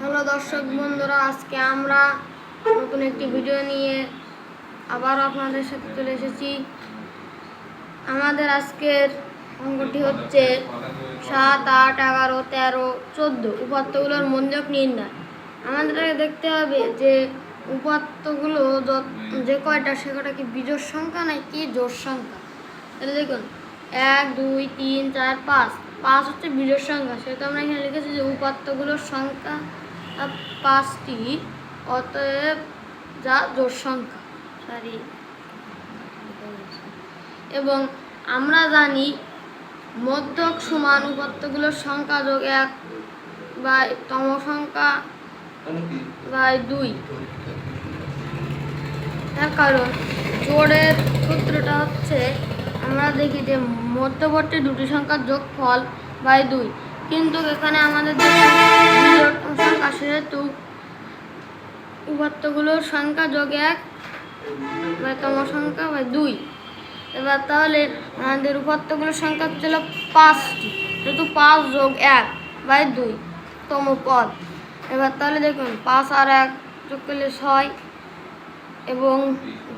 Hello দর্শক বন্ধুরা, আজকে আমরা নতুন একটি ভিডিও নিয়ে আবার আপনাদের সাথে চলে এসেছি। আমাদের আজকের অঙ্কটি হচ্ছে সাত, আট, এগারো, তেরো, চোদ্দ উপাত্তগুলোর মন্দক নির্ণয়। আমাদেরকে দেখতে হবে যে উপাত্তগুলো যে কয়টা, সে কয়টা কি বিজোড় সংখ্যা নাকি জোর সংখ্যা? তাহলে দেখুন এক, দুই, তিন, চার, পাঁচ। পাঁচ হচ্ছে বিজোড় সংখ্যা। সেটা আমরা এখানে লিখেছি যে উপাত্তগুলোর সংখ্যা পাঁচটি, অতএব যা জোড় সংখ্যা। সরি। এবং আমরা জানি মধ্যক সমান উপাত্তগুলোর সংখ্যা যোগ এক বাই তম সংখ্যা বাই দুই। তার কারণ জোড়ের সূত্রটা হচ্ছে আমরা দেখি যে মধ্যবর্তী দুটি সংখ্যার যোগফল বাই দুই। কিন্তু এখানে আমাদের সংখ্যা, সেহেতু উপাত্তগুলোর সংখ্যা যোগ এক বাই তম সংখ্যা বাই দুই। এবার তাহলে আমাদের উপাত্তগুলোর সংখ্যা ছিল পাঁচটি, যেহেতু পাঁচ যোগ এক বাই দুই তম পদ। এবার তাহলে দেখুন, পাঁচ আর এক যোগ করলে ছয় এবং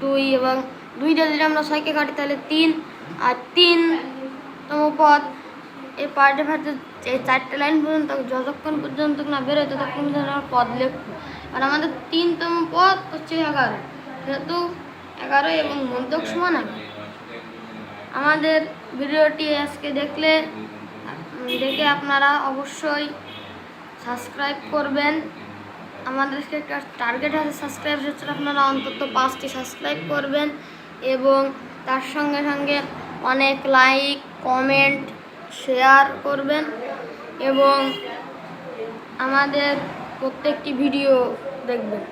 দুই এবং দুইটা যদি আমরা ছয়কে কাটি, তাহলে তিন আর তিনতম পদ। এই পার্টে ফার্টে এই চারটে লাইন পর্যন্ত, যতক্ষণ পর্যন্ত না বেরোয় ততক্ষণ পর্যন্ত আমরা পদ লিখব। আর আমাদের তিনতম পদ হচ্ছে এগারো। যেহেতু এগারো এবং মধ্যক সমান আমাদের ভিডিওটি আজকে দেখলে দেখে আপনারা অবশ্যই সাবস্ক্রাইব করবেন। আমাদেরকে একটা টার্গেট আছে, সাবস্ক্রাইব হচ্ছে আপনারা অন্তত পাঁচটি সাবস্ক্রাইব করবেন। এবং তার সঙ্গে সঙ্গে অনেক লাইক কমেন্ট শেয়ার করবেন এবং আমাদের প্রত্যেকটি ভিডিও দেখবেন।